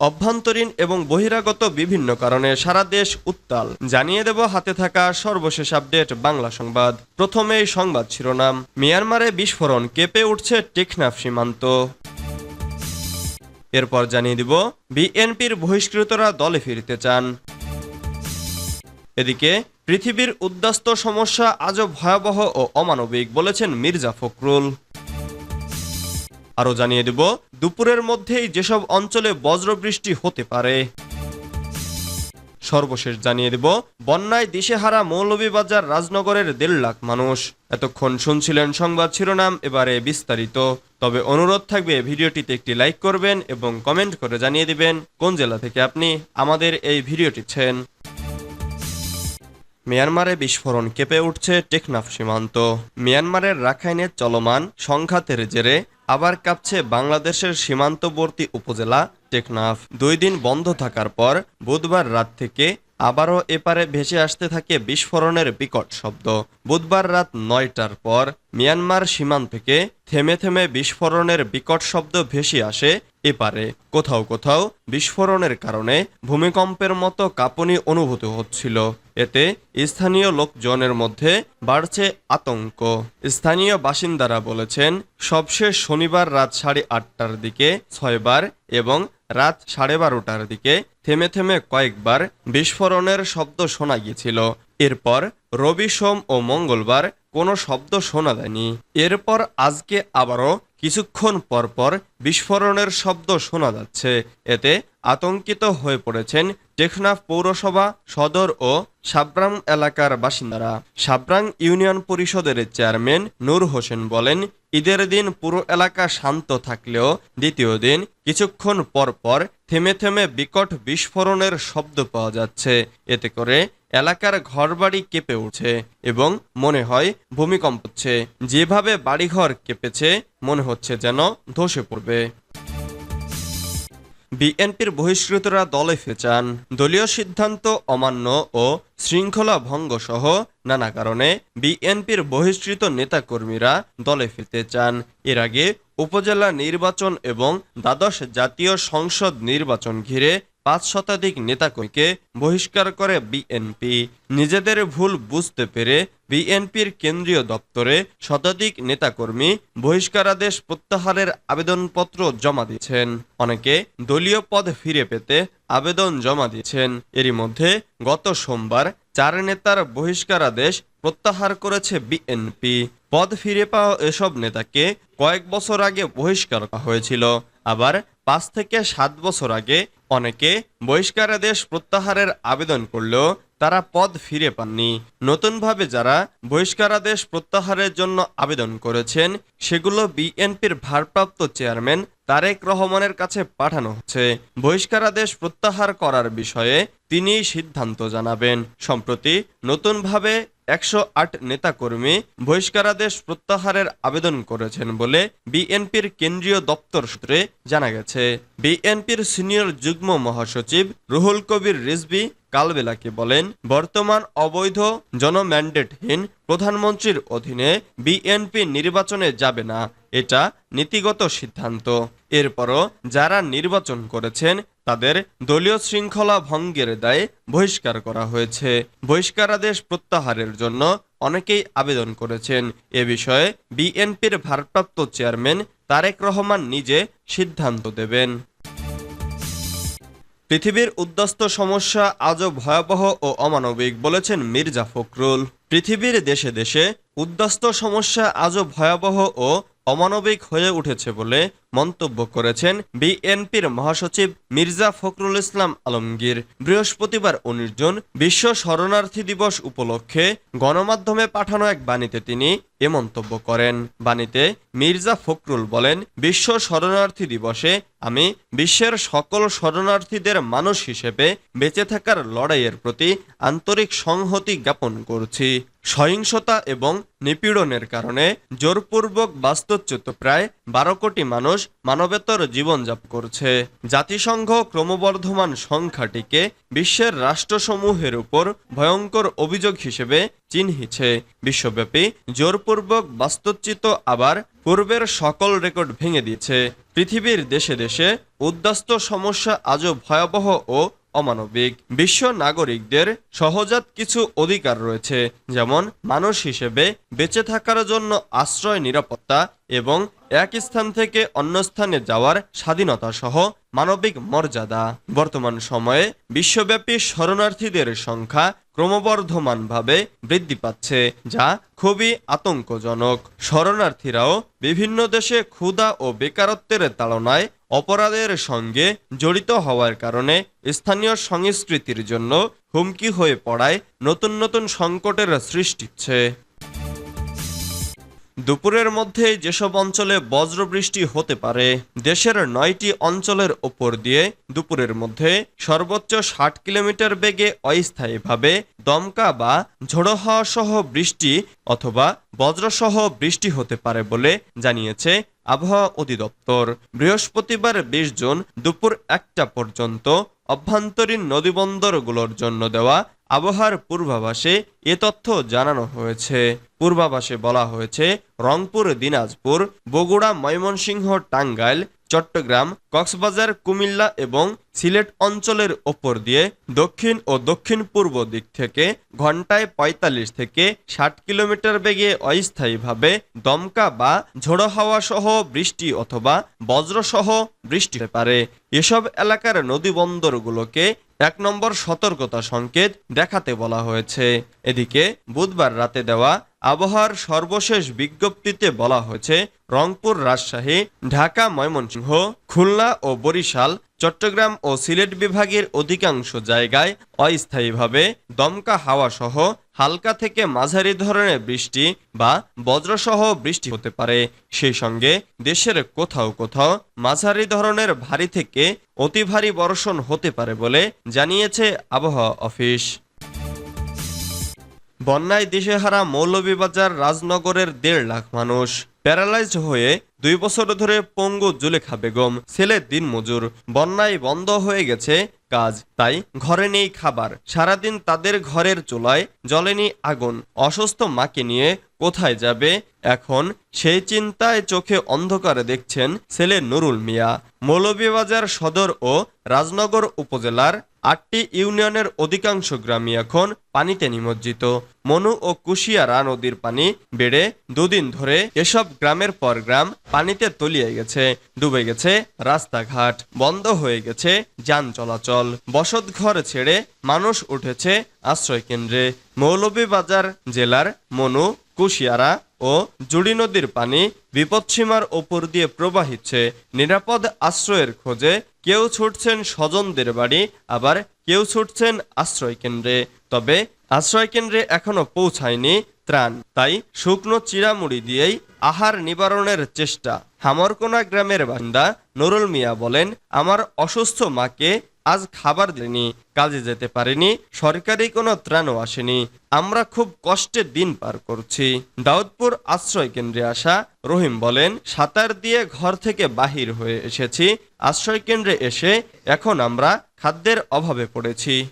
অভ্যন্তরীণ এবং বহিরাগত বিভিন্ন কারণে সারা দেশ উত্তাল। জানিয়ে দেব হাতে থাকা সর্বশেষ আপডেট বাংলা সংবাদ। প্রথমেই সংবাদ শিরোনাম। মিয়ানমারে বিস্ফোরণ কেঁপে উঠছে টেকনাফ সীমান্ত। এরপর জানিয়ে দিব, বিএনপির বহিষ্কৃতরা দলে ফিরতে চান। এদিকে, পৃথিবীর উদ্বাস্ত সমস্যা আজও ভয়াবহ ও অমানবিক বলেছেন মির্জা ফখরুল। আরও জানিয়ে দেব, দুপুরের মধ্যেই যেসব অঞ্চলে বজ্রবৃষ্টি হতে পারে। সর্বশেষ জানিয়ে দেব, বন্যায় দিশেহারা মৌলভীবাজার রাজনগরের দেড় লাখ মানুষ। এতক্ষণ শুনছিলেন সংবাদ শিরোনাম, এবারে বিস্তারিত। তবে অনুরোধ থাকবে, ভিডিওটিতে একটি লাইক করবেন এবং কমেন্ট করে জানিয়ে দিবেন, কোন জেলা থেকে আপনি আমাদের এই ভিডিওটি ছেন মিয়ানমারে বিস্ফোরণ কেঁপে উঠছে টেকনাফ সীমান্ত। মিয়ানমারের রাখাইনে চলমান সংঘাতের জেরে আবার কাঁপছে বাংলাদেশের সীমান্তবর্তী উপজেলা টেকনাফ। দুই দিন বন্ধ থাকার পর বুধবার রাত থেকে আবারও এপারে ভেসে আসতে থাকে বিস্ফোরণের বিকট শব্দ। বুধবার রাত নয়টার পর মিয়ানমার সীমান্ত থেকে থেমে থেমে বিস্ফোরণের বিকট শব্দ ভেসে আসে এপারে। কোথাও কোথাও বিস্ফোরণের কারণে ভূমিকম্পের মতো কাঁপুনি অনুভূত হচ্ছিল। এতে স্থানীয় লোকজনের মধ্যে বাড়ছে আতঙ্ক। স্থানীয় বাসিন্দারা বলেছেন, সবশেষ শনিবার রাত সাড়ে আটটার দিকে, ছয়বার এবং রাত সাড়ে বারোটার দিকে থেমে থেমে কয়েকবার বিস্ফোরণের শব্দ শোনা গিয়েছিল। এরপর রবি সোম ও মঙ্গলবার কোনো শব্দ শোনা যায়নি। এরপর আজকে আবারও কিছুক্ষণ পরপর বিস্ফোরণের শব্দ শোনা যাচ্ছে। এতে আতঙ্কিত হয়ে পড়েছেন টেকনাফ পৌরসভা, সদর ও সাব্রাং এলাকার বাসিন্দারা। সাব্রাং ইউনিয়ন পরিষদের চেয়ারম্যান নূর হোসেন বলেন, ঈদের দিন পুরো এলাকা শান্ত থাকলেও দ্বিতীয় দিন কিছুক্ষণ পর পর থেমে থেমে বিকট বিস্ফোরণের শব্দ পাওয়া যাচ্ছে। এতে করে এলাকার ঘরবাড়ি কেঁপে উঠছে এবং মনে হয় ভূমিকম্প হচ্ছে। যেভাবে বাড়িঘর কেঁপেছে, মনে হচ্ছে যেন ধসে পড়বে। বিএনপির বহিষ্কৃতরা দলে ফেচান। দলীয় সিদ্ধান্ত অমান্য ও শৃঙ্খলা ভঙ্গ সহ নানা কারণে বিএনপির বহিষ্কৃত নেতাকর্মীরা দলে ফিরতে চান। এর আগে উপজেলা নির্বাচন এবং দ্বাদশ জাতীয় সংসদ নির্বাচন ঘিরে পাঁচ শতাধিক নেতাকর্মীকে বহিষ্কার করে বিএনপি। নিজেদের ভুল বুঝতে পেরে বিএনপির কেন্দ্রীয় দপ্তরে শতাধিক নেতাকর্মী বহিষ্কারাদেশ প্রত্যাহারের আবেদনপত্র জমা দিয়েছেন। অনেকে দলীয় পদ ফিরে পেতে আবেদন জমা দিয়েছেন। এরই মধ্যে গত সোমবার চার নেতার বহিষ্কারাদেশ প্রত্যাহার করেছে বিএনপি। পদ ফিরে পাওয়া এসব নেতাকে কয়েক বছর আগে বহিষ্কার করা হয়েছিল। আবার পাঁচ থেকে সাত বছর আগে অনেকে বহিষ্কারাদেশ প্রত্যাহারের আবেদন করলেও তারা পদ ফিরে পাননি। নতুনভাবে যারা বহিষ্কারাদেশ প্রত্যাহারের জন্য আবেদন করেছেন, সেগুলো বিএনপির ভারপ্রাপ্ত চেয়ারম্যান তারেক রহমানের কাছে পাঠানো হচ্ছে। বহিষ্কারাদেশ প্রত্যাহার করার বিষয়ে তিনি সিদ্ধান্ত জানাবেন। সম্প্রতি নতুনভাবে একশো আট নেতাকর্মী বহিষ্কারাদেশ প্রত্যাহারের আবেদন করেছেন বলে বিএনপির কেন্দ্রীয় দপ্তর সূত্রে জানা গেছে। বিএনপির সিনিয়র যুগ্ম মহাসচিব রুহুল কবির রিজবি কালবেলাকে বলেন, বর্তমান অবৈধ, জনম্যান্ডেটহীন প্রধানমন্ত্রীর অধীনে বিএনপি নির্বাচনে যাবে না। এটা নীতিগত সিদ্ধান্ত। এরপরও যারা নির্বাচন করেছেন তাদের দলীয় শৃঙ্খলা ভঙ্গের দায়ে বহিষ্কার করা হয়েছে। বহিষ্কারাদেশ প্রত্যাহারের জন্য অনেকেই আবেদন করেছেন। এ বিষয়ে বিএনপির ভারপ্রাপ্ত চেয়ারম্যান তারেক রহমান নিজে সিদ্ধান্ত দেবেন। পৃথিবীর উদ্বাস্ত সমস্যা আজও ভয়াবহ ও অমানবিক বলেছেন মির্জা ফখরুল। পৃথিবীর দেশে দেশে উদ্বাস্ত সমস্যা আজও ভয়াবহ ও অমানবিক হয়ে উঠেছে বলে মন্তব্য করেছেন বিএনপির মহাসচিব মির্জা ফখরুল ইসলাম আলমগীর। বৃহস্পতিবার উনিশ বিশ্ব শরণার্থী দিবস উপলক্ষে গণমাধ্যমে পাঠানো এক বাণীতে তিনি এ মন্তব্য করেন। বাণীতে মির্জা ফখরুল বলেন, বিশ্ব শরণার্থী দিবসে আমি বিশ্বের সকল শরণার্থীদের মানুষ হিসেবে বেঁচে থাকার লড়াইয়ের প্রতি আন্তরিক সংহতি জ্ঞাপন করছি। সহিংসতা এবং নিপীড়নের কারণে জোরপূর্বক বাস্তুচ্যুত প্রায় বারো কোটি মানুষ মানবেতর জীবনযাপ করছে। জাতিসংঘ ক্রমবর্ধমান সংখ্যাটিকে বিশ্বের রাষ্ট্রসমূহের উপর ভয়ঙ্কর অভিযোগ হিসেবে চিহ্নিছে। বিশ্বব্যাপী জোরপূর্বক বাস্তুচ্যুত আবার পূর্বের সকল রেকর্ড ভেঙে দিয়েছে। পৃথিবীর দেশে দেশে উদ্বাস্ত সমস্যা আজও ভয়াবহ ও অমানবিক বিশ্ব নাগরিকদের সহজাত কিছু অধিকার রয়েছে, যেমন মানুষ হিসেবে বেঁচে থাকার জন্য আশ্রয়, নিরাপত্তা এবং এক স্থান থেকে অন্য স্থানে যাওয়ার স্বাধীনতা সহ মানবিক মর্যাদা। বর্তমান সময়ে বিশ্বব্যাপী শরণার্থীদের সংখ্যা ক্রমবর্ধমানভাবে বৃদ্ধি পাচ্ছে, যা খুবই আতঙ্কজনক। শরণার্থীরাও বিভিন্ন দেশে ক্ষুধা ও বেকারত্বের তাড়নায় অপরাধের সঙ্গে জড়িত হওয়ার কারণে স্থানীয় সংস্কৃতির জন্য হুমকি হয়ে পড়ায় নতুন নতুন সংকটের সৃষ্টি হচ্ছে। দুপুরের মধ্যে যেসব অঞ্চলে বজ্রবৃষ্টি হতে পারে, দেশের নয়টি অঞ্চলের ওপর দিয়ে দুপুরের মধ্যে সর্বোচ্চ ষাট কিলোমিটার বেগে অস্থায়ীভাবে দমকা বা ঝোড়ো হাওয়া সহ বৃষ্টি অথবা বজ্রসহ বৃষ্টি হতে পারে বলে জানিয়েছে আবহাওয়া অধিদপ্তর বৃহস্পতিবার বিশ জুন দুপুর একটা পর্যন্ত অভ্যন্তরীণ নদীবন্দরগুলোর জন্য দেওয়া আবহাওয়ার পূর্বাভাসে এ তথ্য জানানো হয়েছে। পূর্বাভাসে বলা হয়েছে, রংপুর, দিনাজপুর, বগুড়া, ময়মনসিংহ, টাঙ্গাইল চট্টগ্রাম, কক্সবাজার, কুমিল্লা এবং সিলেট অঞ্চলের ওপর দিয়ে দক্ষিণ ও দক্ষিণ পূর্ব দিক থেকে ঘন্টায় ৪৫ থেকে ষাট কিলোমিটার বেগে অস্থায়ীভাবে দমকা বা ঝোড়ো হাওয়া সহ বৃষ্টি অথবা বজ্রসহ বৃষ্টি হতে পারে। এসব এলাকার নদী বন্দরগুলোকে এক নম্বর সতর্কতা সংকেত দেখাতে বলা হয়েছে। এদিকে বুধবার রাতে দেওয়া আবহাওয়ার সর্বশেষ বিজ্ঞপ্তিতে বলা হয়েছে, রংপুর রাজশাহী, ঢাকা, ময়মনসিংহ, খুলনা ও বরিশাল, চট্টগ্রাম ও সিলেট বিভাগের অধিকাংশ জায়গায় অস্থায়ীভাবে দমকা হাওয়া সহ হালকা থেকে মাঝারি ধরনের বৃষ্টি বা বজ্রসহ বৃষ্টি হতে পারে। সেই সঙ্গে দেশের কোথাও কোথাও মাঝারি ধরনের ভারী থেকে অতি ভারী বর্ষণ হতে পারে বলে জানিয়েছে আবহাওয়া অফিস। বন্যায় দিশেহারা মৌলভীবাজার রাজনগরের দেড় লাখ মানুষ। প্যারালাইজড হয়ে দুই বছর ধরে পঙ্গু জুলেখা বেগম, ছেলে দিনমজুর। বন্যায় বন্ধ হয়ে গেছে কাজ, তাই ঘরে নেই খাবার। সারাদিন তাদের ঘরের চুলায় জ্বলেনি আগুন। অসুস্থ মাকে নিয়ে কোথায় যাবে? এখন সেই চিন্তায় চোখে অন্ধকারে দেখছেন ছেলে নুরুল মিয়া। মৌলভীবাজার সদর ও রাজনগর উপজেলার আটটি ইউনিয়নের অধিকাংশ গ্রামই এখন পানিতে নিমজ্জিত। মনু ও কুশিয়ারা নদীর পানি বেড়ে দুদিন ধরে এসব গ্রামের পর গ্রাম পানিতে তলিয়ে গেছে, ডুবে গেছে রাস্তাঘাট, বন্ধ হয়ে গেছে যান চলাচল। বসত ঘর ছেড়ে মানুষ উঠেছে আশ্রয় কেন্দ্রে মৌলভীবাজার জেলার মনু, কুশিয়ারা ও জুড়ি নদীর পানি বিপদসীমার ওপর দিয়ে প্রবাহিচ্ছে। নিরাপদ আশ্রয়ের খোঁজে কেউ ছুটছেন স্বজনদের বাড়ি, আবার কেউ ছুটছেন আশ্রয় কেন্দ্রে। তবে আশ্রয় কেন্দ্রে এখনও পৌঁছায়নি ত্রাণ। তাই শুকনো চিরামুড়ি দিয়েই আহার নিবারণের চেষ্টা। হামরকোনা গ্রামের বান্দা নুরুল মিয়া বলেন, আমার অসুস্থ মাকে আজ খাবার দেয়নি কাজে যেতে পারেনি, সরকারি কোনো ত্রাণও আসেনি। আমরা খুব কষ্টের দিন পার করছি। দাউদপুর আশ্রয় কেন্দ্রে আসা রহিম বলেন, সাঁতার দিয়ে ঘর থেকে বাহির হয়ে এসেছি। আশ্রয় কেন্দ্রে এসে এখন আমরা খাদ্যের অভাবে পড়েছি।